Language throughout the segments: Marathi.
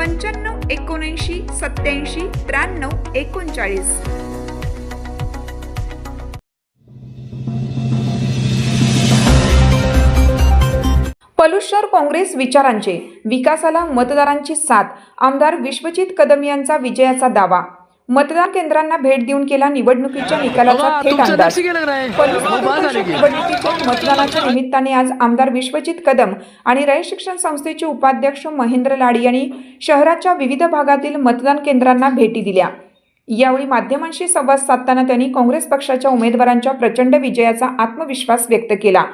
पंच्याण्णव एकोणऐंशी सत्याऐंशी त्र्याण्णव एकोणचाळीस. पलूस काँग्रेस विचारांचे विकासाला मतदारांची साथ आमदार विश्वजित कदम यांचा विजयाचा दावा. मतदान केंद्रांना भेट देऊन केला निवडणुकीच्या निकालाचा थेट अंदाज? निवडणुकीच्या मतदानाच्या निमित्ताने आज आमदार विश्वजित कदम आणि रयत शिक्षण संस्थेचे उपाध्यक्ष महेंद्र लाडी यांनी शहराच्या विविध भागातील मतदान केंद्रांना भेटी दिल्या. यावेळी माध्यमांशी संवाद साधताना त्यांनी काँग्रेस पक्षाच्या उमेदवारांच्या प्रचंड विजयाचा आत्मविश्वास व्यक्त केला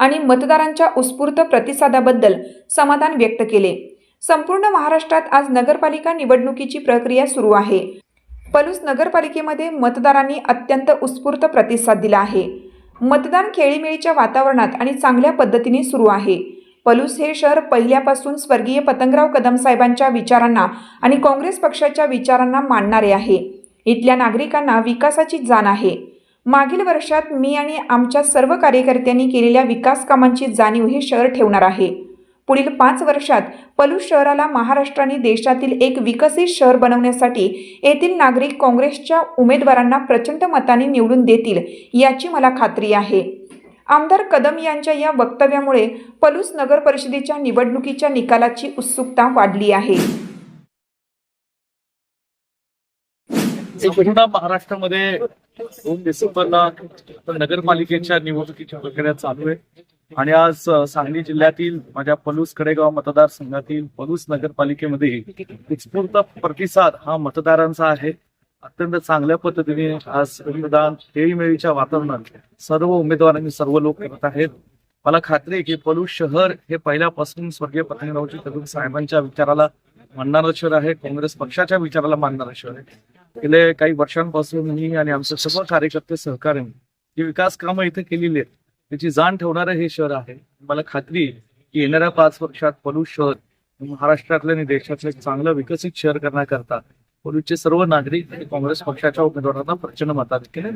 आणि मतदारांच्या उत्स्फूर्त प्रतिसादाबद्दल समाधान व्यक्त केले. संपूर्ण महाराष्ट्रात आज नगरपालिका निवडणुकीची प्रक्रिया सुरू आहे. पलूस नगरपालिकेमध्ये मतदारांनी अत्यंत उत्स्फूर्त प्रतिसाद दिला आहे. मतदान खेळीमेळीच्या वातावरणात आणि चांगल्या पद्धतीने सुरू आहे. पलूस हे शहर पहिल्यापासून स्वर्गीय पतंगराव कदम साहेबांच्या विचारांना आणि काँग्रेस पक्षाच्या विचारांना मानणारे आहे. इथल्या नागरिकांना विकासाची जाण आहे. मागील वर्षात मी आणि आमच्या सर्व कार्यकर्त्यांनी केलेल्या विकास कामांची जाणीव हे शहर ठेवणार आहे. पुढील पाच वर्षात पलूस शहराला महाराष्ट्र आणि देशातील एक विकसित शहर बनवण्यासाठी येथील नागरिक काँग्रेसच्या उमेदवारांना प्रचंड मताने निवडून देतील याची मला खात्री आहे. आमदार कदम यांच्या या वक्तव्यामुळे पलूस नगर परिषदेच्या निवडणुकीच्या निकालाची उत्सुकता वाढली आहे. महाराष्ट्रामध्ये दोन डिसेंबरला नगरपालिकेच्या निवडणुकीची प्रक्रिया चालू आहे. आणि आज सांगली जिल्ह्यातील माझ्या पलूस कडेगाव मतदारसंघातील पलूस नगरपालिकेमध्ये उत्स्फूर्त प्रतिसाद हा मतदारांचा आहे. अत्यंत चांगल्या पद्धतीने आज मतदान खेळीमेळीच्या वातावरणात सर्व उमेदवारांनी सर्व लोक करत आहेत. मला खात्री आहे की पलूस शहर हे पहिल्यापासून स्वर्गीय पतंगरावजी कदम साहेबांच्या विचाराला मानणारं शहर आहे. काँग्रेस पक्षाच्या विचाराला मानणारं शहर आहे. गेले काही वर्षांपासून मी आणि आमचे सर्व कार्यकर्ते सहकार्य जी विकास कामं इथे केलेली आहेत त्याची जाण ठेवणारं हे शहर आहे. मला खात्री आहे की येणाऱ्या पाच वर्षात पलूस शहर महाराष्ट्रातलं आणि देशातलं एक चांगलं विकसित शहर करण्याकरता पलूसचे सर्व नागरिक आणि काँग्रेस पक्षाच्या उमेदवारांना प्रचंड मताधिक्याने